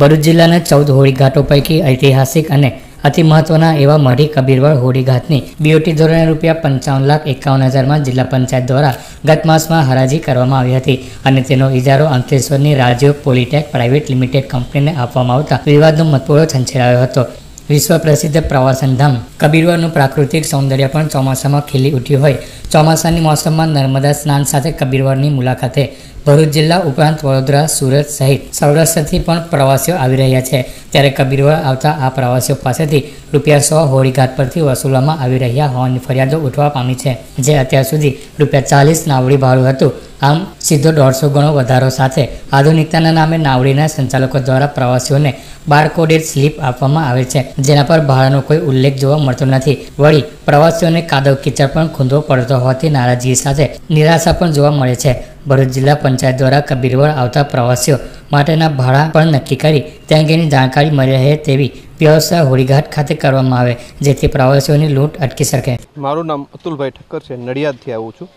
ભરૂચ જિલ્લાના ચૌદ હોળીઘાટો પૈકી ઐતિહાસિક અને અતિ મહત્વના એવા મઢી કબીરવળ હોળીઘાટની બીઓટી ધોરણે રૂપિયા પંચાવન લાખ એકાવન હજારમાં જિલ્લા પંચાયત દ્વારા ગત માસમાં હરાજી કરવામાં આવી હતી અને તેનો ઇજારો અંકલેશ્વરની રાજ્યો પોલીટેક પ્રાઇવેટ લિમિટેડ કંપનીને આપવામાં આવતા વિવાદનો મતપૂળો છંછેડાયો હતો. વિશ્વ પ્રસિદ્ધ પ્રવાસન ધામ. કબીરવાનું પ્રાકૃતિક સૌંદર્ય પણ ચોમાસામાં ખીલી ઉઠ્યું હોય. ચોમાસાની મોસમમાં નર્મદા સ્નાન સાથે કબીરવારની મુલાકાતે ભરૂચ જિલ્લા ઉપરાંત વડોદરા, સુરત સહિત સૌરાષ્ટ્રથી પણ પ્રવાસીઓ આવી રહ્યા છે. ત્યારે કબીરવડ આવતા આ પ્રવાસીઓ પાસેથી રૂપિયા સો હોળીઘાટ પરથી વસૂલવામાં આવી રહ્યા હોવાની ફરિયાદો ઉઠવા પામી છે. જે અત્યાર સુધી રૂપિયા ચાલીસ નાવડી ભાડું હતું. આમ સીધો દોઢસો ગણો વધારો સાથે આધુનિકતાના નામે નાવડીના સંચાલકો દ્વારા પ્રવાસીઓને બારકોડેડ સ્લીપ આપવામાં આવે છે, જેના પર ભાડાનો કોઈ ઉલ્લેખ જોવા મળતો નથી. વળી, પ્રવાસીઓને કાદવ કીચડ પણ ખૂંદવો પડતો હોવાથી નારાજગી સાથે નિરાશા પણ જોવા મળે છે. ભરૂચ જિલ્લા પંચાયત દ્વારા કબીરવડ આવતા પ્રવાસીઓ માટેના ભાડા પણ નક્કી કરી તે અંગેની જાણકારી મળી રહે તેવી વ્યવસ્થા હોળીઘાટ ખાતે કરવામાં આવે, જેથી પ્રવાસીઓની લૂંટ અટકી શકે. મારું નામ અતુલભાઈ ઠક્કર છે, નડિયાદથી આવું છું.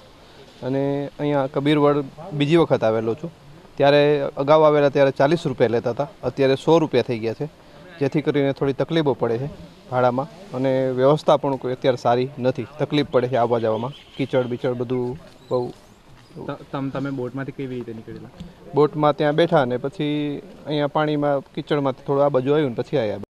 અને અહીંયા કબીરવડ બીજી વખત આવેલો છું. ત્યારે અગાઉ આવેલા ત્યારે ચાલીસ રૂપિયા લેતા હતા. અત્યારે સો રૂપિયા થઈ ગયા છે. જેથી કરીને થોડી તકલીફો પડે છે ભાડામાં. અને વ્યવસ્થા પણ કોઈ અત્યારે સારી નથી. તકલીફ પડે છે આવવા જવામાં. કીચડ બીચડ બધું બહુ તમે બોટમાંથી કેવી રીતે નીકળેલા? બોટમાં ત્યાં બેઠા અને પછી અહીંયા પાણીમાં કીચડમાંથી થોડું આ બાજુ આવ્યું ને પછી આવ્યા